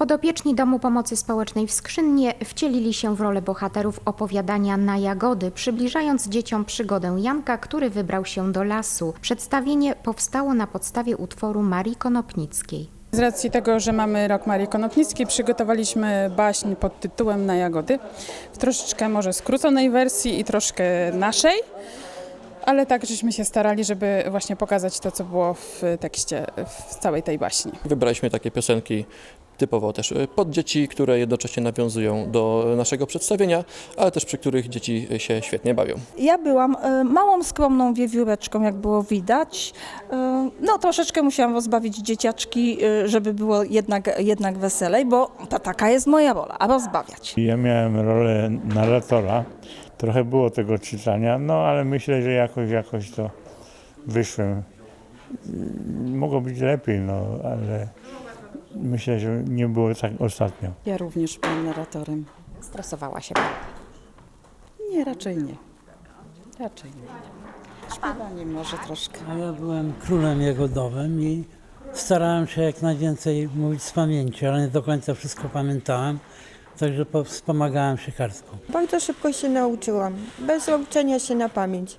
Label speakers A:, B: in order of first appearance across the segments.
A: Podopieczni Domu Pomocy Społecznej w Skrzynnie wcielili się w rolę bohaterów opowiadania na jagody, przybliżając dzieciom przygodę Janka, który wybrał się do lasu. Przedstawienie powstało na podstawie utworu Marii Konopnickiej.
B: Z racji tego, że mamy rok Marii Konopnickiej, przygotowaliśmy baśń pod tytułem Na jagody w troszeczkę może skróconej wersji i troszkę naszej, ale tak żeśmy się starali, żeby właśnie pokazać to, co było w tekście, w całej tej baśni.
C: Wybraliśmy takie piosenki typowo też y, pod dzieci, które jednocześnie nawiązują do naszego przedstawienia, ale też przy których dzieci się świetnie bawią.
D: Ja byłam e, małą, skromną wiewióreczką, jak było widać. E, No troszeczkę musiałam rozbawić dzieciaczki, e, żeby było jednak, jednak weselej, bo to taka jest moja rola, a rozbawiać.
E: Ja miałem rolę narratora. Trochę było tego czytania, no ale myślę, że jakoś, jakoś to wyszłem. Mogło być lepiej, no ale myślę, że nie było tak ostatnio.
F: Ja również byłam narratorem.
A: Stresowała się.
F: Nie, raczej nie. Raczej nie. Śpiewanie może troszkę.
G: A ja byłem królem jagodowym i starałem się jak najwięcej mówić z pamięci, ale nie do końca wszystko pamiętałem, także po- wspomagałem się kartką.
H: Bardzo szybko się nauczyłam, bez uczenia się na pamięć.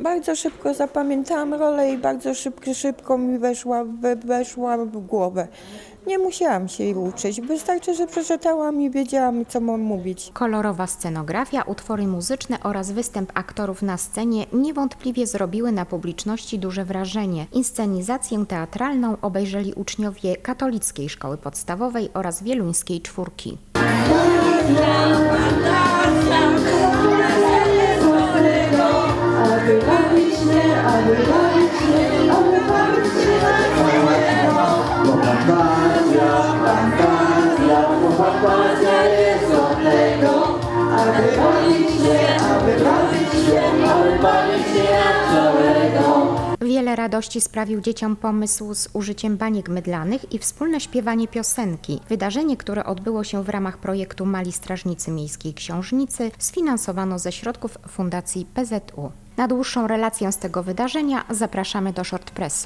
H: Bardzo szybko zapamiętałam rolę i bardzo szybko, szybko mi weszła, we- weszła w głowę. Nie musiałam się jej uczyć, wystarczy, że przeczytałam i wiedziałam, co mam mówić.
A: Kolorowa scenografia, utwory muzyczne oraz występ aktorów na scenie niewątpliwie zrobiły na publiczności duże wrażenie. Inscenizację teatralną obejrzeli uczniowie Katolickiej Szkoły Podstawowej oraz Wieluńskiej Czwórki. 别
H: 靠近虚拟偶像我们大家我们大
E: 家
A: Radości sprawił dzieciom pomysł z użyciem baniek mydlanych i wspólne śpiewanie piosenki. Wydarzenie, które odbyło się w ramach projektu Mali Strażnicy Miejskiej Książnicy, sfinansowano ze środków Fundacji PZU. Na dłuższą relację z tego wydarzenia zapraszamy do Shortpressu.